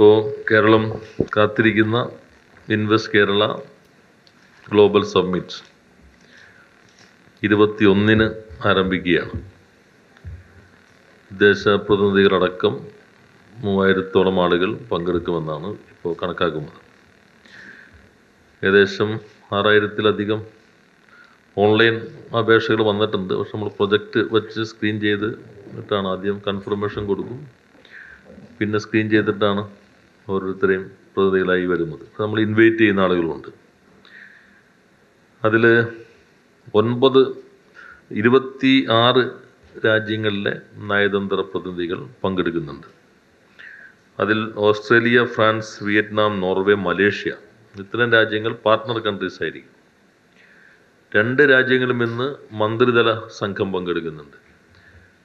ഇപ്പോൾ കേരളം കാത്തിരിക്കുന്ന invest Kerala global summit ഇരുപത്തി ഒന്നിന് ആരംഭിക്കുകയാണ്. വിദേശ പ്രതിനിധികളടക്കം മൂവായിരത്തോളം ആളുകൾ പങ്കെടുക്കുമെന്നാണ് ഇപ്പോൾ കണക്കാക്കുന്നത്. ഏകദേശം ആറായിരത്തിലധികം ഓൺലൈൻ അപേക്ഷകൾ വന്നിട്ടുണ്ട്. പക്ഷെ നമ്മൾ പ്രൊജക്റ്റ് വെച്ച് സ്ക്രീൻ ചെയ്ത് എന്നിട്ടാണ് ആദ്യം കൺഫർമേഷൻ കൊടുക്കും. പിന്നെ സ്ക്രീൻ ചെയ്തിട്ടാണ് ഓരോരുത്തരെയും പ്രതിനിധികളായി വരുന്നത്. നമ്മൾ ഇൻവൈറ്റ് ചെയ്യുന്ന ആളുകളുണ്ട്. അതിൽ ഒൻപത് ഇരുപത്തി ആറ് രാജ്യങ്ങളിലെ നയതന്ത്ര പ്രതിനിധികൾ പങ്കെടുക്കുന്നുണ്ട്. അതിൽ Australia France Vietnam Norway Malaysia ഇത്തരം രാജ്യങ്ങൾ പാർട്ട്ണർ കൺട്രീസ് ആയിരിക്കും. രണ്ട് രാജ്യങ്ങളും ഇന്ന് മന്ത്രിതല സംഘം പങ്കെടുക്കുന്നുണ്ട്.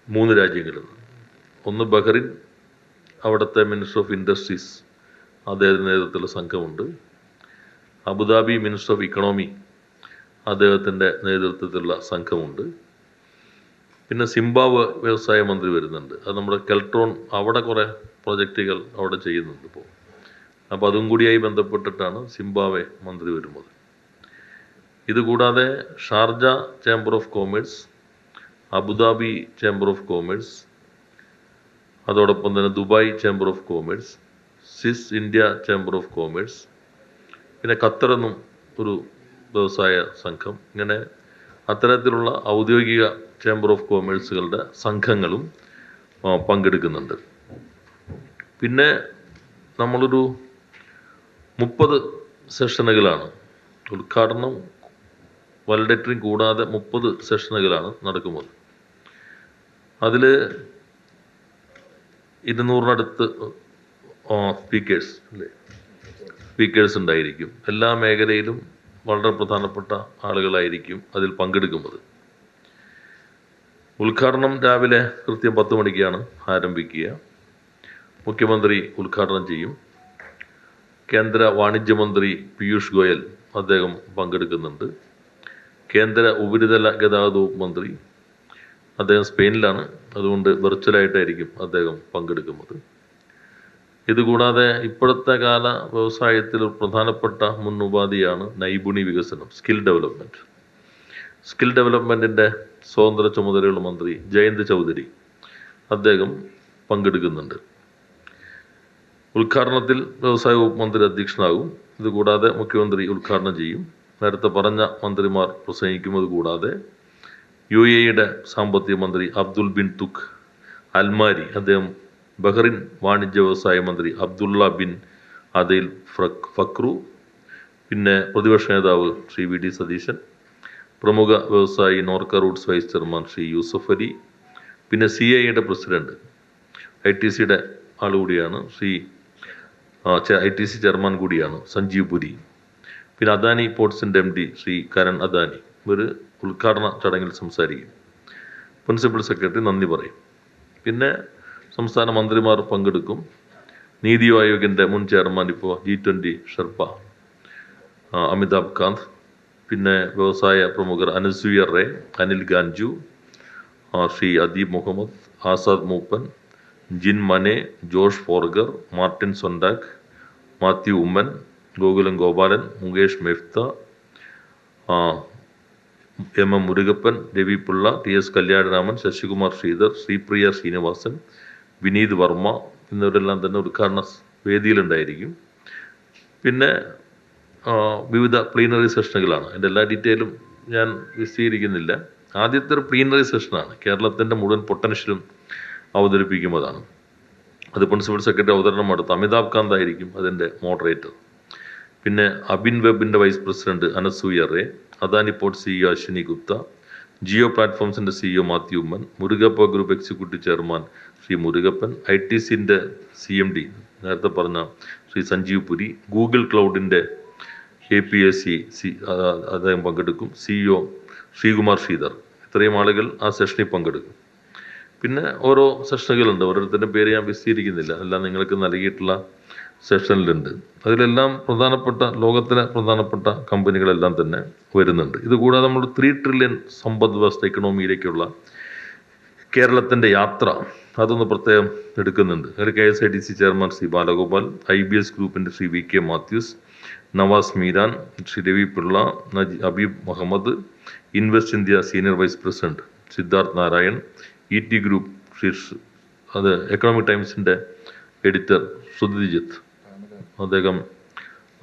മൂന്ന് രാജ്യങ്ങളിൽ ഒന്ന് ബഹറിൻ അവിടുത്തെ മിനിസ്റ്റർ ഓഫ് ഇൻഡസ്ട്രീസ് അദ്ദേഹത്തിന്റെ നേതൃത്വത്തിലുള്ള സംഘമുണ്ട്. Abu Dhabi minister of economy അദ്ദേഹത്തിന്റെ നേതൃത്വത്തിലുള്ള സംഘമുണ്ട്. പിന്നെ സിംബാവ് വ്യവസായ മന്ത്രി വരുന്നുണ്ട്. അത് നമ്മുടെ കെൽട്രോൺ അവിടെ കുറേ പ്രൊജക്റ്റുകൾ അവിടെ ചെയ്യുന്നുണ്ട് ഇപ്പോൾ അപ്പോൾ അതും കൂടിയായി ബന്ധപ്പെട്ടിട്ടാണ് സിംബാവെ മന്ത്രി വരുന്നത്. ഇതുകൂടാതെ Sharjah chamber of commerce Abu Dhabi chamber of commerce അതോടൊപ്പം തന്നെ ദുബായ് ചേംബർ ഓഫ് കോമേഴ്സ് സിസ് ഇന്ത്യ ചേംബർ ഓഫ് കോമേഴ്സ് പിന്നെ ഖത്തറെന്നും ഒരു വ്യവസായ സംഘം. ഇങ്ങനെ അത്തരത്തിലുള്ള ഔദ്യോഗിക ചേംബർ ഓഫ് കോമേഴ്സുകളുടെ സംഘങ്ങളും പങ്കെടുക്കുന്നുണ്ട്. പിന്നെ നമ്മളൊരു മുപ്പത് സെഷനുകളാണ്. ഉദ്ഘാടനം വാലിഡേറ്ററിങ് കൂടാതെ മുപ്പത് സെഷനുകളാണ് നടക്കുന്നത്. അതിൽ ഇരുന്നൂറിനടുത്ത് സ്പീക്കേഴ്സ് അല്ലേ? സ്പീക്കേഴ്സ് ഉണ്ടായിരിക്കും. എല്ലാ മേഖലയിലും വളരെ പ്രധാനപ്പെട്ട ആളുകളായിരിക്കും അതിൽ പങ്കെടുക്കുന്നത്. ഉദ്ഘാടനം രാവിലെ കൃത്യം പത്ത് മണിക്കാണ് ആരംഭിക്കുക. മുഖ്യമന്ത്രി ഉദ്ഘാടനം ചെയ്യും. കേന്ദ്ര വാണിജ്യമന്ത്രി പീയൂഷ് ഗോയൽ അദ്ദേഹം പങ്കെടുക്കുന്നുണ്ട്. കേന്ദ്ര ഉപരിതല ഗതാഗത മന്ത്രി അദ്ദേഹം സ്പെയിനിലാണ്. അതുകൊണ്ട് വെർച്വലായിട്ടായിരിക്കും അദ്ദേഹം പങ്കെടുക്കുന്നത്. ഇതുകൂടാതെ ഇപ്പോഴത്തെ കാല വ്യവസായത്തിൽ പ്രധാനപ്പെട്ട മുൻ ഉപാധിയാണ് നൈപുണി വികസനം സ്കിൽ ഡെവലപ്മെന്റ് സ്കിൽ ഡെവലപ്മെന്റിന്റെ സ്വതന്ത്ര ചുമതലയുള്ള മന്ത്രി ജയന്ത് ചൗധരി അദ്ദേഹം പങ്കെടുക്കുന്നുണ്ട്. ഉദ്ഘാടനത്തിൽ വ്യവസായ വകുപ്പ് മന്ത്രി അധ്യക്ഷനാകും. ഇതുകൂടാതെ മുഖ്യമന്ത്രി ഉദ്ഘാടനം ചെയ്യും. നേരത്തെ പറഞ്ഞ മന്ത്രിമാർ പ്രസംഗിക്കുന്നത് കൂടാതെ യു എയുടെ സാമ്പത്തിക മന്ത്രി അബ്ദുൽ ബിൻ തുഖ് അൽമാരി അദ്ദേഹം ബഹ്റിൻ വാണിജ്യ വ്യവസായ മന്ത്രി അബ്ദുള്ള ബിൻ അദൈൽ ഫ്രക് ഫക്രു പിന്നെ പ്രതിപക്ഷ നേതാവ് ശ്രീ വി ഡി സതീശൻ പ്രമുഖ വ്യവസായി Norka Roots vice chairman Shri Yusuff Ali പിന്നെ സി ഐയുടെ പ്രസിഡന്റ് ഐ ടി സിയുടെ ആളുകൂടിയാണ് Shri I T C chairman കൂടിയാണ് സഞ്ജീവ് പുരി. പിന്നെ അദാനി പോർട്സിന്റെ എം ഡി ശ്രീ കരൺ അദാനി. ഇവർ ഉദ്ഘാടന ചടങ്ങിൽ സംസാരിക്കും. പ്രിൻസിപ്പൽ സെക്രട്ടറി നന്ദി പറയും. പിന്നെ സംസ്ഥാന മന്ത്രിമാർ പങ്കെടുക്കും. നീതി ആയോഗിന്റെ മുൻ ചെയർമാൻ ഇപ്പോൾ ജി ട്വന്റി ഷെർപ്പ അമിതാഭ് കാന്ത് പിന്നെ വ്യവസായ പ്രമുഖർ അനസൂയ റേ അനിൽ ആ, ശ്രീ അദീബ് മുഹമ്മദ് ആസാദ് മൂപ്പൻ ജിൻ മനെ Josh ഫോർഗർ Martin Sonntag Mathew Oommen Gokulam Gopalan Mukesh Mehta M M Murugappan Ravi Pillai T S Kalyanaraman Sasikumar Sreedhar Sreepriya Srinivasan Vineeth Varma എന്നിവരെല്ലാം തന്നെ ഉദ്ഘാടന വേദിയിലുണ്ടായിരിക്കും പിന്നെ വിവിധ പ്ലീനറി സെഷനുകളാണ്. അതിന്റെ എല്ലാ ഡീറ്റെയിലും ഞാൻ വിശദീകരിക്കുന്നില്ല. ആദ്യത്തെ ഒരു പ്ലീനറി സെഷനാണ്. കേരളത്തിന്റെ മുഴുവൻ പൊട്ടൻഷ്യലും അവതരിപ്പിക്കുന്നതാണ്. അത് പ്രിൻസിപ്പൽ സെക്രട്ടറി അവതരണം നടത്തും. അമിതാഭ് കാന്ത് ആയിരിക്കും അതിന്റെ മോഡറേറ്റർ. പിന്നെ അബിൻ വെബിന്റെ vice president Anasuya Ray Adani port CEO Ashwini Gupta Jio പ്ലാറ്റ്ഫോംസിന്റെ CEO Mathew Oommen Murugappa group executive chairman Shri Murugappan I T സിന്റെ സി എം ഡി നേരത്തെ പറഞ്ഞ Shri Sanjiv Puri Google ക്ലൗഡിന്റെ A P S C C അദ്ദേഹം പങ്കെടുക്കും CEO Sreekumar Sridhar. ഇത്രയും ആളുകൾ ആ സെഷനിൽ പങ്കെടുക്കും. പിന്നെ ഓരോ സെഷനുകളുണ്ട് ഓരോരുത്തരുടെ പേര് ഞാൻ വിശദീകരിക്കുന്നില്ല എല്ലാം നിങ്ങൾക്ക് നൽകിയിട്ടുള്ള സെഷനിലുണ്ട്. അതിലെല്ലാം പ്രധാനപ്പെട്ട ലോകത്തിലെ പ്രധാനപ്പെട്ട കമ്പനികളെല്ലാം തന്നെ വരുന്നുണ്ട്. ഇതുകൂടാതെ നമ്മൾ ത്രീ ട്രില്യൺ സമ്പദ് വ്യവസ്ഥ ഇക്കണോമിയിലേക്കുള്ള കേരളത്തിന്റെ യാത്ര അതൊന്ന് പ്രത്യേകം എടുക്കുന്നുണ്ട്. അതിൽ K S I D C chairman Shri Balagopal I B S ഗ്രൂപ്പിന്റെ ശ്രീ വി കെ മാത്യൂസ് നവാസ് മീരാൻ ശ്രീ രവി പിള്ള നജി Abeeb Muhammad invest India senior vice president Siddharth Narayan E T group Shri അത് എക്കണോമിക് ടൈംസിന്റെ എഡിറ്റർ ശ്രുതിജിത്ത് അദ്ദേഹം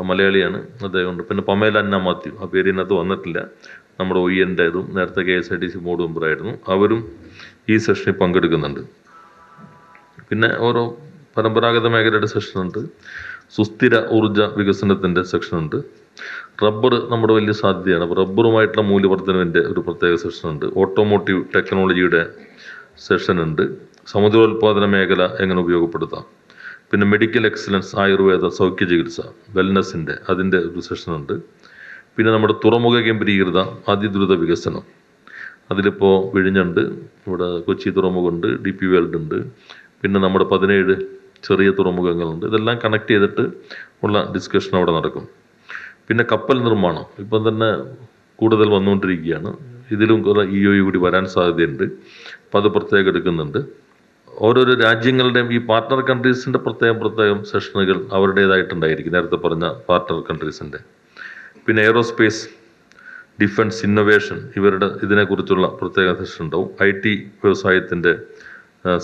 മലയാളിയാണ്. അദ്ദേഹം ഉണ്ട്. പിന്നെ പമേല അന്ന മാത്യു. ആ പേര് ഇതിനകത്ത് വന്നിട്ടില്ല. നമ്മുടെ ഒ ഇതും നേരത്തെ K S I T C board മെമ്പറായിരുന്നു. അവരും ഈ സെഷനിൽ പങ്കെടുക്കുന്നുണ്ട്. പിന്നെ ഓരോ പരമ്പരാഗത മേഖലയുടെ സെഷനുണ്ട്. സുസ്ഥിര ഊർജ വികസനത്തിന്റെ സെക്ഷനുണ്ട് റബ്ബർ നമ്മുടെ വലിയ സാധ്യതയാണ്. അപ്പോൾ റബ്ബറുമായിട്ടുള്ള മൂല്യവർദ്ധനവിന്റെ ഒരു പ്രത്യേക സെഷനുണ്ട്. ഓട്ടോമോട്ടീവ് ടെക്നോളജിയുടെ സെഷനുണ്ട്. സമുദ്രോത്പാദന മേഖല എങ്ങനെ ഉപയോഗപ്പെടുത്താം? പിന്നെ മെഡിക്കൽ എക്സലൻസ് ആയുർവേദ സൗഖ്യ ചികിത്സ വെൽനസിന്റെ അതിന്റെ ഒരു സെഷനുണ്ട് പിന്നെ നമ്മുടെ തുറമുഖ കേന്ദ്രീകൃത അതിദ്രുത വികസനം. അതിലിപ്പോൾ വിഴിഞ്ഞുണ്ട് ഇവിടെ കൊച്ചി തുറമുഖമുണ്ട് ഡി പി വേൾഡ് ഉണ്ട്. പിന്നെ നമ്മുടെ പതിനേഴ് ചെറിയ തുറമുഖങ്ങളുണ്ട്. ഇതെല്ലാം കണക്ട് ചെയ്തിട്ട് ഉള്ള ഡിസ്കഷൻ അവിടെ നടക്കും. പിന്നെ കപ്പൽ നിർമ്മാണം. ഇപ്പം തന്നെ കൂടുതൽ വന്നുകൊണ്ടിരിക്കുകയാണ്. ഇതിലും കുറേ ഇ ഒ കൂടി വരാൻ സാധ്യതയുണ്ട്. അപ്പം അത് പ്രത്യേകം എടുക്കുന്നുണ്ട്. ഓരോരോ രാജ്യങ്ങളുടെയും ഈ പാർട്ണർ കൺട്രീസിന്റെ പ്രത്യേകം പ്രത്യേകം സെഷനുകൾ അവരുടേതായിട്ടുണ്ടായിരിക്കും. നേരത്തെ പറഞ്ഞ പാർട്ണർ കൺട്രീസിന്റെ പിന്നെ എയറോസ്പേസ് ഡിഫൻസ് ഇന്നൊവേഷൻ ഇവരുടെ ഇതിനെക്കുറിച്ചുള്ള പ്രത്യേക സെഷൻ ഉണ്ടാവും. ഐ ടി വ്യവസായത്തിന്റെ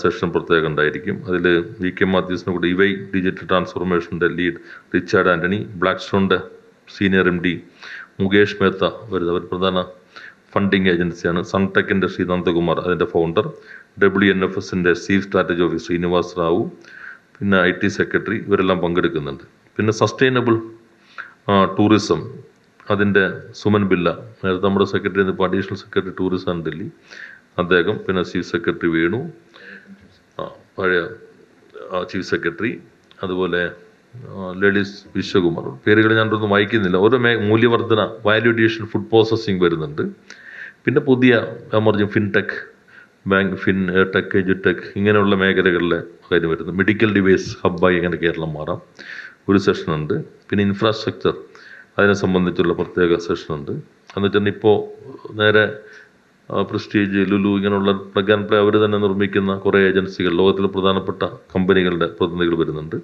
സെഷൻ പ്രത്യേകം ഉണ്ടായിരിക്കും. അതിൽ വി കെ മാത്യൂസിനെ കൂടെ ഇവൈ ഡിജിറ്റൽ ട്രാൻസ്ഫോർമേഷന്റെ lead Richard Antony black സ്റ്റോണിന്റെ senior M D Mukesh Mehta വരുന്നവർ പ്രധാന ഫണ്ടിങ് ഏജൻസിയാണ് സൺടെക്കിന്റെ ശ്രീ നന്ദകുമാർ അതിന്റെ ഫൗണ്ടർ ഡബ്ല്യു എൻ എഫ് എസിന്റെ chief strategy officer Srinivas Rao പിന്നെ ഐ ടി സെക്രട്ടറി ഇവരെല്ലാം പങ്കെടുക്കുന്നുണ്ട്. പിന്നെ സസ്റ്റൈനബിൾ ടൂറിസം അതിന്റെ സുമൻ ബില്ല നേരത്തെ നമ്മുടെ സെക്രട്ടറി ഇപ്പോൾ അഡീഷണൽ സെക്രട്ടറി ടൂറിസം ആണ് ഡൽഹി. അദ്ദേഹം പിന്നെ ചീഫ് സെക്രട്ടറി വേണു. ആ പഴയ ചീഫ് സെക്രട്ടറി അതുപോലെ ലേഡീസ് വിശ്വകുമാർ. പേരുകൾ ഞാനൊന്നും വായിക്കുന്നില്ല. ഓരോ മേ മൂല്യവർദ്ധന വാല്യൂ അഡീഷൻ ഫുഡ് പ്രോസസ്സിംഗ് വരുന്നുണ്ട്. പിന്നെ പുതിയ emerging fintech bank fin tech എജുടെക് ഇങ്ങനെയുള്ള മേഖലകളിൽ കാര്യം വരുന്നു. മെഡിക്കൽ ഡിവൈസ് ഹബ്ബായി അങ്ങനെ കേരളം മാറാം. ഒരു സെഷനുണ്ട് പിന്നെ ഇൻഫ്രാസ്ട്രക്ചർ അതിനെ സംബന്ധിച്ചുള്ള പ്രത്യേക സെഷനുണ്ട് എന്ന് വെച്ചാൽ ഇപ്പോൾ നേരെ പ്രസ്റ്റീജ് ലുലു ഇങ്ങനെയുള്ള പ്ലഗ് ആൻഡ് പ്ലേ അവർ തന്നെ നിർമ്മിക്കുന്ന കുറേ ഏജൻസികൾ ലോകത്തിലെ പ്രധാനപ്പെട്ട കമ്പനികളുടെ പ്രതിനിധികൾ വരുന്നുണ്ട്.